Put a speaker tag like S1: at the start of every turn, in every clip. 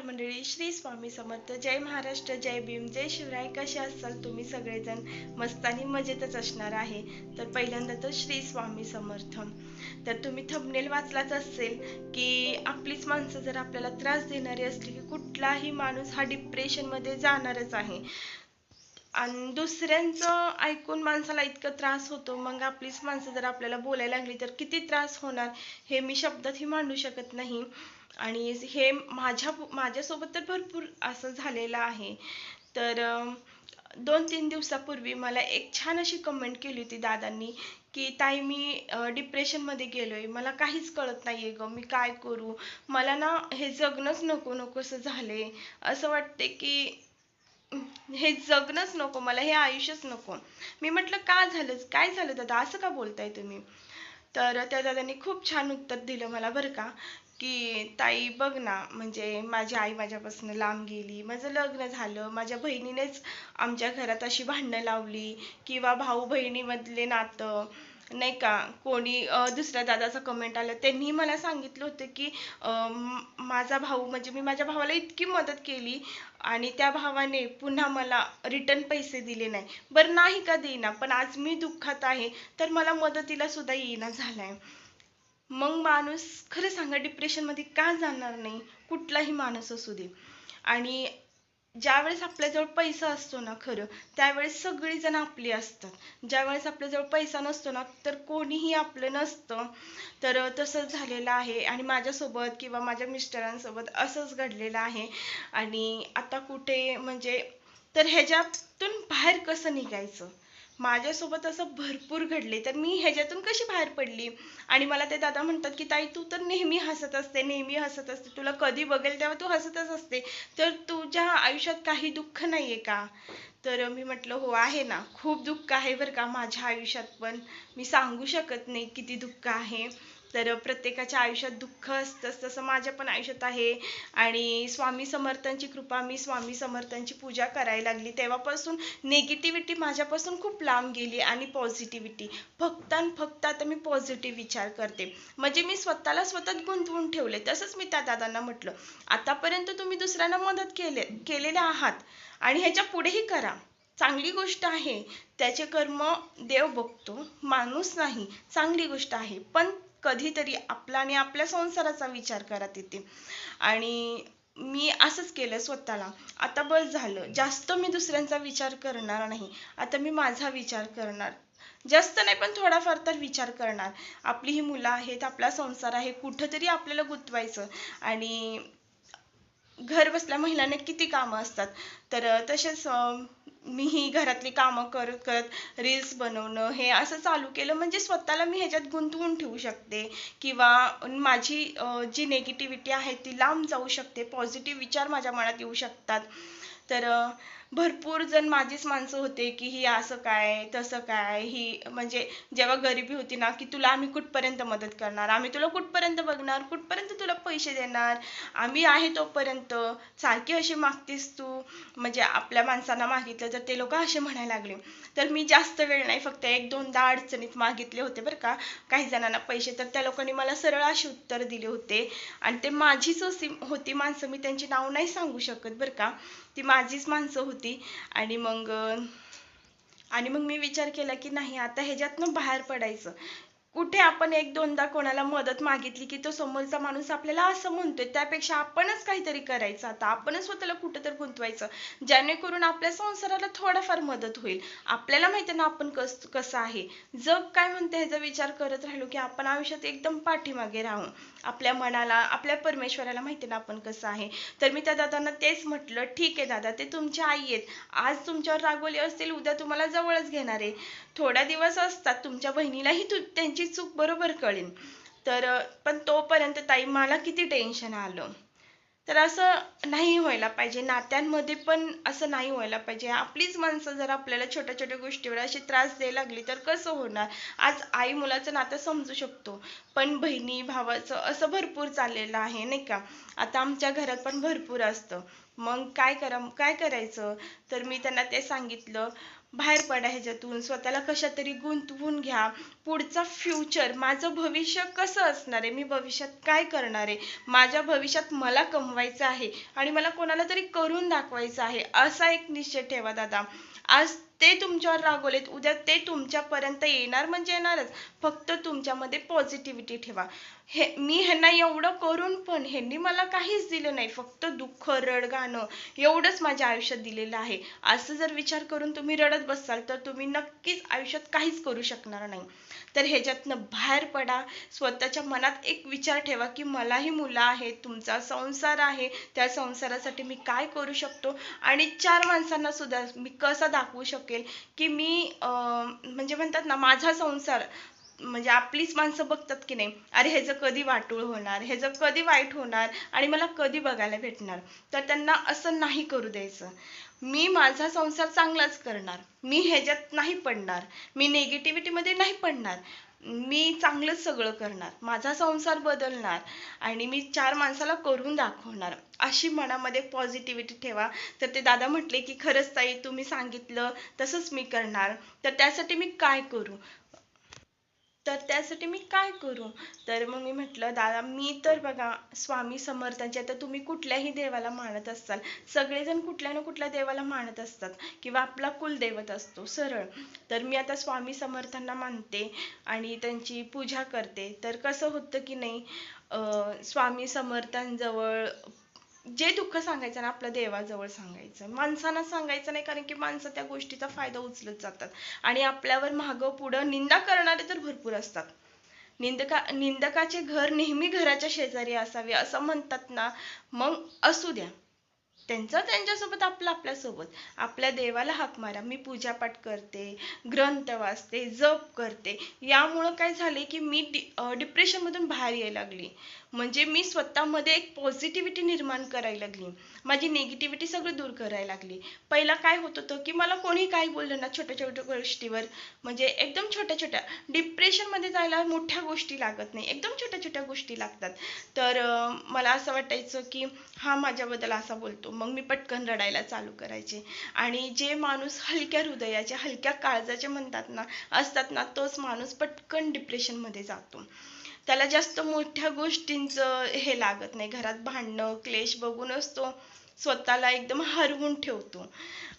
S1: नमस्कार मंडळी श्री स्वामी समर्थ. जय महाराष्ट्र जय भीम. जय शिवराय. कसे असाल तुम्ही सगळेजण? मस्त आणि मजेतच असणार आहे. तर पहिल्यांदा तर श्री स्वामी समर्थ. तर तुम्ही थंबनेल वाचलाच असेल की आपलीच माणसं जर आपल्याला त्रास देणारी असली की कुठलाही माणूस हा डिप्रेशनमध्ये जाणारच आहे. आणि दुसऱ्यांचं ऐकून माणसाला इतकं त्रास होतो. मग आपलीच माणसं जर आपल्याला बोलायला लागली तर किती त्रास होणार? हे मी शब्दातही मांडू शकत नाही. आणि हे माझ्या माझ्यासोबत तर भरपूर असं झालेलं आहे. तर दोन तीन दिवसापूर्वी मला एक छान अशी कमेंट केली होती दादांनी की ताई मी डिप्रेशनमध्ये गेलो आहे मला काहीच कळत नाही आहे ग. मी काय करू? मला ना हे जगणंच नको नकोसं आहे असं वाटते की हे जगणंच नको मला हे आयुष्यच नको. मी म्हटलं का झालं? काय झालं दादा? असं का बोलताय तुम्ही? तर त्या दादांनी खूप छान उत्तर दिलं मला बरं का की ताई बघ ना म्हणजे माझी आई माझ्यापासून लांब गेली माझं लग्न झालं माझ्या बहिणीनेच आमच्या घरात अशी भांडणं लावली किंवा भाऊ बहिणीमधले नातं नाही का कोणी दुसऱ्या दादाचा कमेंट आलं. त्यांनी मला सांगितलं होतं की माझा भाऊ म्हणजे मी माझ्या भावाला इतकी मदत केली आणि त्या भावाने पुन्हा मला रिटर्न पैसे दिले नाही. बरं नाही का देईना पण आज मी दुःखात आहे तर मला मदतीला सुद्धा येईना झालाय. मग माणूस खरं सांगा डिप्रेशनमध्ये का जाणार नाही? कुठलाही माणूस असू दे. आणि ज्यावेळेस आपल्याजवळ पैसा असतो ना खरं त्यावेळेस सगळी जण आपली असतात. ज्यावेळेस आपल्याजवळ पैसा नसतो ना तर कोणीही आपलं नसतं. तर तसंच झालेलं आहे. आणि माझ्यासोबत किंवा माझ्या मिस्टरांसोबत असंच घडलेलं आहे. आणि आता कुठे म्हणजे तर ह्याच्यातून बाहेर कसं निघायचं? माझ्यासोबत असं भरपूर घडले. तर मी ह्याच्यातून कशी बाहेर पडली? आणि मला ते दादा म्हणतात की ताई तू तर नेहमी हसत असते नेहमी हसत असते. तुला कधी बघेल तेव्हा तू हसतच असते. तर तुझ्या आयुष्यात काही दुःख नाही आहे का? तर मी म्हटलं हो आहे ना. खूप दुःख आहे बरं का माझ्या आयुष्यात पण मी सांगू शकत नाही किती दुःख आहे. तर प्रत्येकाच्या आयुष्यात दुःख असतं तसं माझ्या पण आयुष्यात आहे. आणि स्वामी समर्थांची कृपा मी स्वामी समर्थांची पूजा करायला लागली. तेव्हापासून नेगेटिव्हिटी माझ्यापासून खूप लांब गेली आणि पॉझिटिव्हिटी फक्त आणि फक्त आता मी पॉझिटिव्ह विचार करते. म्हणजे मी स्वतःला स्वतःत गुंतवून ठेवले. तसंच मी त्या दादांना म्हटलं आतापर्यंत तुम्ही दुसऱ्यांना मदत केले केलेले आहात आणि ह्याच्या पुढेही करा. चांगली गोष्ट आहे. त्याचे कर्म देव बघतो. माणूस नाही. चांगली गोष्ट आहे. पण कधीतरी आपला आणि आपल्या संसाराचा विचार करत येते. आणि मी असंच केलं स्वतःला. आता बस झालं. जास्त मी दुसऱ्यांचा विचार करणार नाही. आता मी माझा विचार करणार. जास्त नाही पण थोडाफार तर विचार करणार. आपली ही मुलं आहेत आपला संसार आहे कुठंतरी आपल्याला गुंतवायचं. आणि घर बसल्या महिलांना किती कामं असतात. तर तसेच मी ही घरातली कामं करत करत रील्स बनवणं हे असं चालू केलं. म्हणजे स्वतःला मी ह्याच्यात गुंतवून ठेवू शकते. किंवा माझी जी नेगेटिव्हिटी आहे ती लांब जाऊ शकते. पॉझिटिव्ह विचार माझ्या मनात येऊ शकतात. तर भरपूर जण माझीच माणसं होते की ही असं काय तसं काय ही म्हणजे जेव्हा गरिबी होती ना की तुला आम्ही कुठपर्यंत मदत करणार? आम्ही तुला कुठपर्यंत बघणार? कुठपर्यंत तुला पैसे देणार? आम्ही आहे तोपर्यंत. सारखी अशी मागतीस तू? म्हणजे आपल्या माणसांना मागितलं तर ते लोक असे म्हणायला लागले. तर मी जास्त वेळ नाही फक्त एक दोनदा अडचणीत मागितले होते बरं का. काही जणांना पैसे तर त्या लोकांनी मला सरळ अशी उत्तर दिले होते. आणि ते माझीच होती माणसं मी त्यांची नाव नाही सांगू शकत बरं का. ती माझीच माणसं होती. आणि मग आणि मग मी विचार केला की नाही आता ह्याच्यातनं बाहेर पडायचं. कुठे आपण एक दोनदा कोणाला मदत मागितली की तो समोरचा माणूस आपल्याला असं म्हणतोय त्यापेक्षा आपणच काहीतरी करायचं. आता आपणच स्वतःला कुठं तर गुंतवायचं जेणेकरून आपल्या संसाराला थोडाफार मदत होईल. आपल्याला माहिती ना आपण कस कसं आहे. जग काय म्हणते ह्याचा विचार करत राहिलो की आपण आयुष्यात एकदम पाठीमागे राहू. आपल्या मनाला आपल्या परमेश्वराला माहिती ना आपण कसं आहे. तर मी त्या दादांना तेच म्हटलं ठीक आहे दादा ते तुमच्या आई आहेत. आज तुमच्यावर रागवले असतील उद्या तुम्हाला जवळच घेणार आहे. थोड्या दिवस असतात तुमच्या बहिणीलाही तू त्यांची चूक बरोबर कळेल. तर पण तोपर्यंत ताई मला किती टेन्शन आलं? तर असं नाही व्हायला पाहिजे. नात्यांमध्ये पण असं नाही व्हायला पाहिजे. आपलीच माणसं जर आपल्याला छोट्या छोट्या गोष्टीवर अशी त्रास द्यायला लागली तर कसं होणार? आज आई मुलाचं नातं समजू शकतो पण बहिणी भावाचं असं भरपूर चाललेलं आहे नाही का? आता आमच्या घरात पण भरपूर असतं. मग काय करा काय करायचं? तर मी त्यांना ते सांगितलं बाहेर पडा ह्याच्यातून. स्वतःला कशात तरी गुंतवून घ्या. पुढचा फ्युचर माझं भविष्य कसं असणार आहे? मी भविष्यात काय करणार आहे? माझ्या भविष्यात मला कमवायचं आहे आणि मला कोणाला तरी करून दाखवायचं आहे असा एक निश्चय ठेवा दादा. आज ते तुमच्यावर रागवलेत उद्या ते तुमच्यापर्यंत येणार म्हणजे येणारच. फक्त तुमच्यामध्ये पॉझिटिव्हिटी ठेवा. हे मी ह्यांना एवढं करून पण ह्यांनी मला काहीच दिलं नाही. फक्त दुःख रड गाणं एवढंच माझ्या आयुष्यात दिलेलं आहे. असं जर विचार करून तुम्ही रडत बसाल तर तुम्ही नक्कीच आयुष्यात काहीच करू शकणार नाही. तर ह्याच्यातनं बाहेर पडा. स्वतःच्या मनात एक विचार ठेवा की मलाही मुलं आहेत तुमचा संसार आहे. त्या संसारासाठी मी काय करू शकतो? आणि चार माणसांना सुद्धा मी कसा दाखवू शकेल की मी म्हणजे म्हणतात ना माझा संसार म्हणजे आपलीच माणसं बघतात की नाही? अरे ह्याचं कधी वाटूळ होणार ह्याचं कधी वाईट होणार आणि मला कधी बघायला भेटणार? तर त्यांना असं नाही करू द्यायचं. मी माझा संसार चांगलाच करणार. मी ह्याच्यात नाही पडणार. मी मध्ये नाही पडणार. मी चांगलंच सगळं करणार. माझा संसार बदलणार आणि मी चार माणसाला करून दाखवणार. अशी मनामध्ये पॉझिटिव्हिटी ठेवा. तर ते दादा म्हटले की खरंच ताई तुम्ही सांगितलं तसंच मी करणार. तर त्यासाठी मी काय करू? तर त्यासाठी मी काय करू? तर मग मी म्हटलं दादा मी तर बघा स्वामी समर्थांचे आता तुम्ही कुठल्याही देवाला मानत असाल सगळेजण कुठल्या ना कुठल्या देवाला मानत असतात किंवा आपला कुलदैवत असतो सरळ. तर मी आता स्वामी समर्थांना मानते आणि त्यांची पूजा करते. तर कसं होतं की नाही स्वामी समर्थांजवळ जे दुःख सांगायचं ना आपल्या देवाजवळ सांगायचं. माणसांना सांगायचं नाही कारण की माणसं त्या गोष्टीचा फायदा उचलत जातात. आणि आपल्यावर मागं पुढं निंदा करणारे तर भरपूर असतात. निंदका निंदकाचे घर नेहमी घराच्या शेजारी असावे असं म्हणतात ना मग असू द्या. त्यांचा त्यांच्यासोबत आपलं आपल्यासोबत. आपल्या देवाला हाक मारा. मी पूजापाठ करते ग्रंथ वाचते जप करते. यामुळं काय झाले की मी डिप्रेशन मधून बाहेर यायला लागली. म्हणजे मी स्वतःमध्ये एक पॉझिटिव्हिटी निर्माण करायला लागली. माझी निगेटिव्हिटी सगळं दूर करायला लागली. पहिला काय होत होतं की मला कोणी काय बोललं ना छोट्या छोट्या गोष्टीवर म्हणजे एकदम छोट्या छोट्या डिप्रेशनमध्ये जायला मोठ्या गोष्टी लागत नाही. एकदम छोट्या छोट्या गोष्टी लागतात. तर मला असं वाटायचं की हा माझ्याबद्दल असा बोलतो. मग मी पटकन रडायला चालू करायचे. आणि जे माणूस हलक्या हृदयाचे हलक्या काळजाचे म्हणतात ना असतात ना तोच माणूस पटकन डिप्रेशनमध्ये जातो. त्याला जास्त मोठ्या गोष्टींचं हे लागत नाही. घरात भांडणं क्लेश बघूनच तो स्वतःला एकदम हरवून ठेवतो.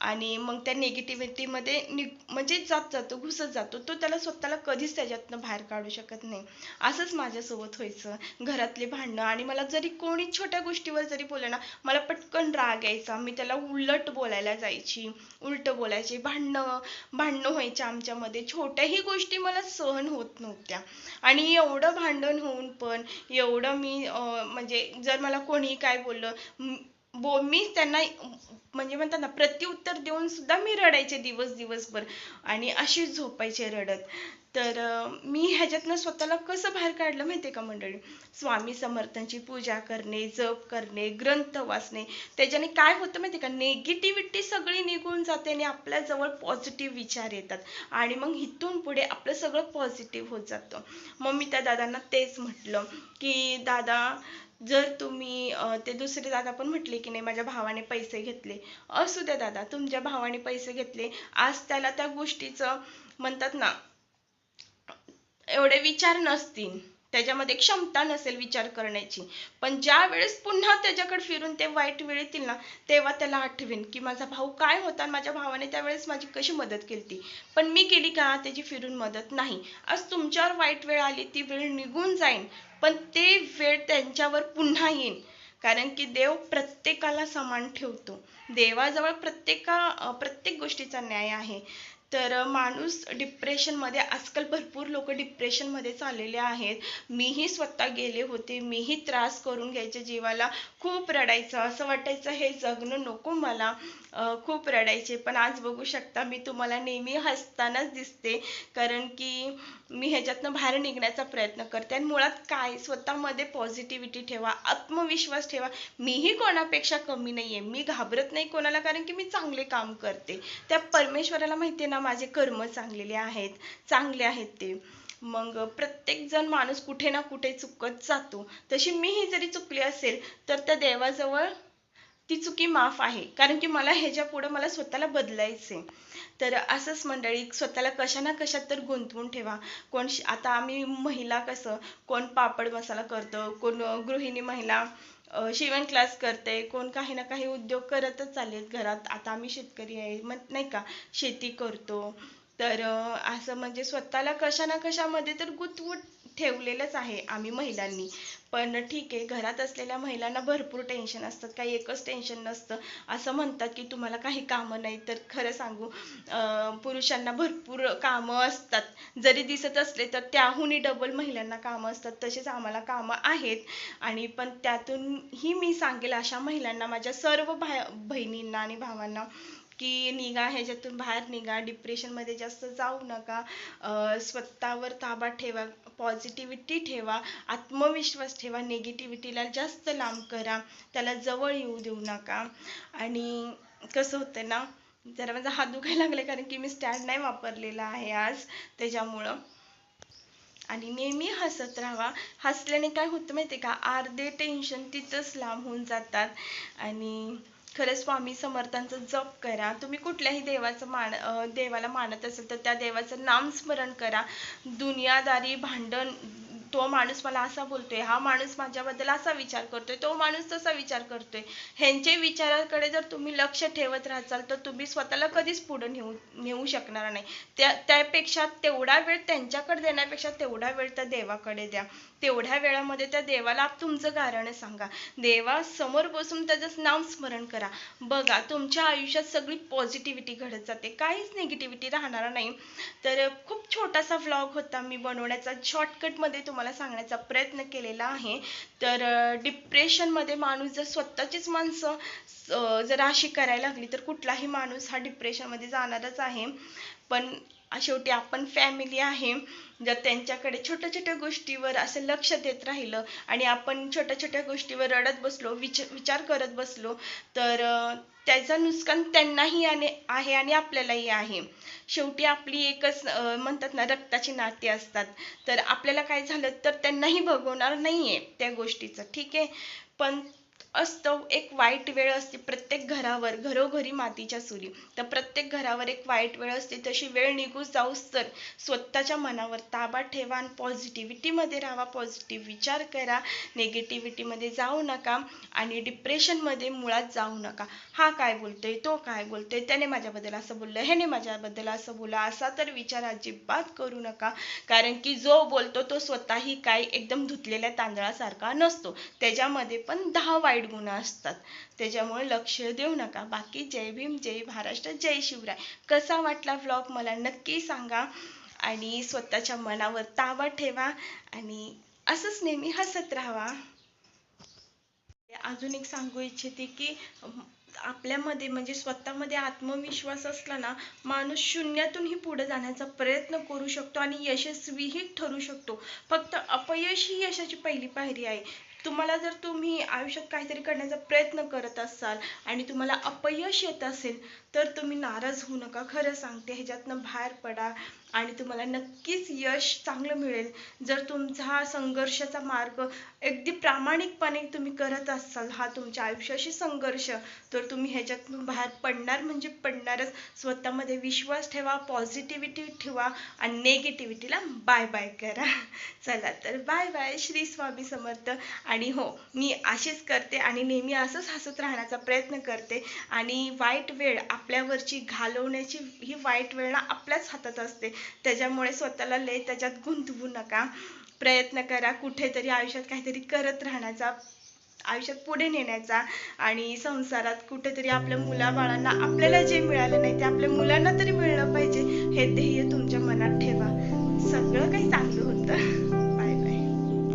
S1: आणि मग त्या निगेटिव्हिटीमध्ये नि म्हणजे जात जातो घुसत जातो. तो त्याला स्वतःला कधीच त्याच्यातनं बाहेर काढू शकत नाही. असंच माझ्यासोबत व्हायचं. घरातले भांडणं आणि मला जरी कोणी छोट्या गोष्टीवर जरी बोललं ना मला पटकन राग यायचा. मी त्याला उलट बोलायला जायची. उलट बोलायची. भांडणं भांडणं व्हायची आमच्यामध्ये. छोट्याही गोष्टी मला सहन होत नव्हत्या. आणि एवढं भांडण होऊन पण एवढं मी म्हणजे जर मला कोणी काय बोललं बो मी त्यांना म्हणजे म्हणतात ना प्रत्युत्तर देऊन सुद्धा मी रडायचे दिवस दिवसभर. आणि अशीच झोपायचे रडत. तर मी ह्याच्यातनं स्वतःला कसं बाहेर काढलं माहितीये का मंडळी? स्वामी समर्थांची पूजा करणे जप करणे ग्रंथ वाचणे. त्याच्याने काय होतं माहितीये का? नेगेटिव्हिटी सगळी निघून जाते आणि आपल्या जवळ पॉझिटिव्ह विचार येतात. आणि मग इथून पुढे आपलं सगळं पॉझिटिव्ह होत जातं. मग मी त्या दादांना तेच म्हटलं की दादा जर तुम्ही ते दुसरे दादा पण म्हटले की नाही माझ्या भावाने पैसे घेतले. असू द्या दादा तुमच्या भावाने पैसे घेतले. आज त्याला त्या गोष्टीचं म्हणतात ना एवढे विचार नसतील. त्याच्यामध्ये क्षमता नसेल विचार करण्याची. पण ज्या वेळेस पुन्हा त्याच्याकडे फिरून ते वाईट वेळ येतील ना तेव्हा त्याला आठवेन की माझा भाऊ काय होता माझ्या भावाने त्यावेळेस माझी कशी मदत केली पण मी केली का त्याची फिरून मदत? नाही. आज तुमच्यावर वाईट वेळ आली ती वेळ निघून जाईन. पण ते वेळ त्यांच्यावर पुन्हा येईन. कारण की देव प्रत्येकाला समान ठेवतो. देवाजवळ प्रत्येका प्रत्येक गोष्टीचा न्याय आहे. तर माणूस डिप्रेशनमध्ये आजकाल भरपूर लोक डिप्रेशनमध्ये चाललेले आहेत. मीही स्वतः गेले होते. मीही त्रास करून घ्यायचे जीवाला. खूप रडायचं असं वाटायचं हे जगणं नको मला. खूप रडायचे. पण आज बघू शकता मी तुम्हाला नेहमी हसतानाच दिसते. कारण की मी ह्याच्यातनं बाहेर निघण्याचा प्रयत्न करते. आणि मुळात काय? स्वतःमध्ये पॉझिटिव्हिटी ठेवा आत्मविश्वास ठेवा. मीही कोणापेक्षा कमी नाही आहे मी घाबरत नाही कोणाला कारण की मी चांगले काम करते. त्या परमेश्वराला माहिती आहे ना माझे कर्म चांगलेले आहेत. चांगले आहेत ते. मग प्रत्येक जण माणूस कुठे ना कुठे चुकत जातो. तशी मीही जरी चुकली असेल तर त्या देवाजवळ ती चुकी माफ आहे. कारण की मला ह्याच्या पुढे मला स्वतःला बदलायचे तर असंच मंडळी स्वतःला कशा ना कशात तर गुंतवून ठेवा. कोण आता आम्ही महिला कसं कोण पापड मसाला करतं कोण गृहिणी महिला शिवण क्लास करते कोण काही ना काही उद्योग करतच चाललेत घरात. आता आम्ही शेतकरी आहे मग नाही का? शेती करतो. तर असं म्हणजे स्वतःला कशा ना कशामध्ये तर गुंतवून ठेवलेलंच आहे आम्ही महिलांनी. पण ठीक आहे घरात असलेल्या महिलांना भरपूर टेन्शन असतात काही एकच टेन्शन नसतं. असं म्हणतात की तुम्हाला काही कामं नाही तर खरं सांगू अं, पुरुषांना भरपूर कामं असतात. जरी दिसत असले तर त्याहूनही डबल महिलांना कामं असतात तसेच आम्हाला कामं आहेत. आणि पण त्यातूनही मी सांगेल अशा महिलांना माझ्या सर्व भा बहिणींना आणि भावांना की निघा ह्याच्यातून बाहेर निघा डिप्रेशनमध्ये जास्त जाऊ नका स्वतःवर ताबा ठेवा पॉझिटिव्हिटी ठेवा आत्मविश्वास ठेवा निगेटिव्हिटीला जास्त लांब करा त्याला जवळ येऊ देऊ नका. आणि कसं होतं ना जरा माझा हात दुखायला लागला कारण की मी स्टँड नाही वापरलेला आहे आज त्याच्यामुळं. आणि नेहमी हसत राहावा हसल्याने काय होतं माहिती का? अर्धे टेन्शन तिथंच लांब होऊन जातात. आणि खरंच स्वामी समर्थांचा जप करा. तुम्ही कुठल्याही देवाचं मान देवाला मानत असेल तर त्या देवाचं नामस्मरण करा. दुनियादारी भांडण तो माणूस मला असा बोलतोय हा माणूस माझ्याबद्दल असा विचार करतोय तो माणूस तसा विचार करतोय. ह्यांचे विचाराकडे जर तुम्ही लक्ष ठेवत राहाल तर तुम्ही स्वतःला कधीच पुढे नेऊ नेऊ शकणार नाही. त्या त्यापेक्षा तेवढा वेळ त्यांच्याकडे देण्यापेक्षा तेवढा वेळ त्या देवाकडे द्या. तेवढ्या वेळामध्ये त्या देवाला तुमचं कारण सांगा. देवा समोर बसून त्याचं नाम स्मरण करा. बघा तुमच्या आयुष्यात सगळी पॉझिटिव्हिटी घडत जाते. काहीच निगेटिव्हिटी राहणार नाही. तर खूप छोटासा व्लॉग होता मी बनवण्याचा. शॉर्टकटमध्ये तुम्हाला सांगण्याचा प्रयत्न केलेला आहे. तर डिप्रेशनमध्ये माणूस जर स्वतःचीच माणसं जर अशी करायला लागली तर कुठलाही माणूस हा डिप्रेशनमध्ये जाणारच आहे. पण शेवटी आपण फॅमिली आहे. जर त्यांच्याकडे छोट्या छोट्या गोष्टीवर असं लक्ष देत राहिलं आणि आपण छोट्या छोट्या गोष्टीवर रडत बसलो विच विचार करत बसलो तर त्याचं नुकसान त्यांनाही आणि आहे आणि आपल्यालाही आहे. शेवटी आपली एकच म्हणतात ना रक्ताची नाती असतात. तर आपल्याला काय झालं तर त्यांनाही भोगवणार नाहीये त्या गोष्टीचं. ठीक आहे? पण असतो एक वाईट वेळ असते प्रत्येक घरावर घरोघरी मातीच्या चुली तर प्रत्येक घरावर एक वाईट वेळ असते तशी वेळ निघून जाऊस तर स्वतःच्या मनावर ताबा ठेवा आणि पॉझिटिव्हिटीमध्ये राहा. पॉझिटिव्ह विचार करा. निगेटिव्हिटीमध्ये जाऊ नका आणि डिप्रेशनमध्ये मुळात जाऊ नका. हा काय बोलतोय तो काय बोलतोय त्याने माझ्याबद्दल असं बोललं ह्याने माझ्याबद्दल असं बोला असा तर विचार अजिबात करू नका. कारण की जो बोलतो तो स्वतःही काय एकदम धुतलेल्या तांदळासारखा नसतो. त्याच्यामध्ये पण दहा वाईट गुण असतात. त्याच्यामुळे लक्ष देऊ नका. बाकी जय भीम जय महाराष्ट्र जय शिवराय. कसा वाटला व्लॉग मला नक्की सांगा. आणि स्वतःच्या मनावर ताबा ठेवा. आणि असंच नेहमी हसत राहावा. अजून एक सांगू इच्छिते की आपल्यामध्ये म्हणजे स्वतःमध्ये आत्मविश्वास असला ना माणूस शून्यातूनही पुढे जाण्याचा प्रयत्न करू शकतो आणि यशस्वीही ठरू शकतो. फक्त अपयश ही यशाची पहिली पायरी आहे. तुम्हाला जर तुम्ही आयुष्यात काहीतरी करण्याचा प्रयत्न करत असाल आणि तुम्हाला अपयश येत असेल तर तुम्ही नाराज होऊ नका. खरं सांगते ह्याच्यातनं बाहेर पडा आणि तुम्हाला नक्कीच यश चांगलं मिळेल. जर तुमचा संघर्षाचा मार्ग अगदी प्रामाणिकपणे तुम्ही करत असाल हा तुमच्या आयुष्याशी संघर्ष तर तुम्ही ह्याच्यातून बाहेर पडणार म्हणजे पडणारच. स्वतःमध्ये विश्वास ठेवा पॉझिटिव्हिटी ठेवा आणि नेगेटिव्हिटीला बाय बाय करा. चला तर बाय बाय श्री स्वामी समर्थ. आणि हो मी अशीच करते आणि नेहमी असंच हसत राहण्याचा प्रयत्न करते. आणि वाईट वेळ आपल्यावरची घालवण्याची ही वाईट वेळ ना आपल्याच हातात असते. त्याच्यामुळे स्वतःला लय त्याच्यात गुंतवू नका. प्रयत्न करा कुठेतरी आयुष्यात काहीतरी करत राहण्याचा आयुष्यात पुढे नेण्याचा आणि संसारात कुठेतरी आपल्या मुलाबाळांना आपल्याला जे मिळालं नाही ते आपल्या मुलांना तरी मिळलं पाहिजे हे ध्येय तुमच्या मनात ठेवा. सगळं काही चांगलं होतं.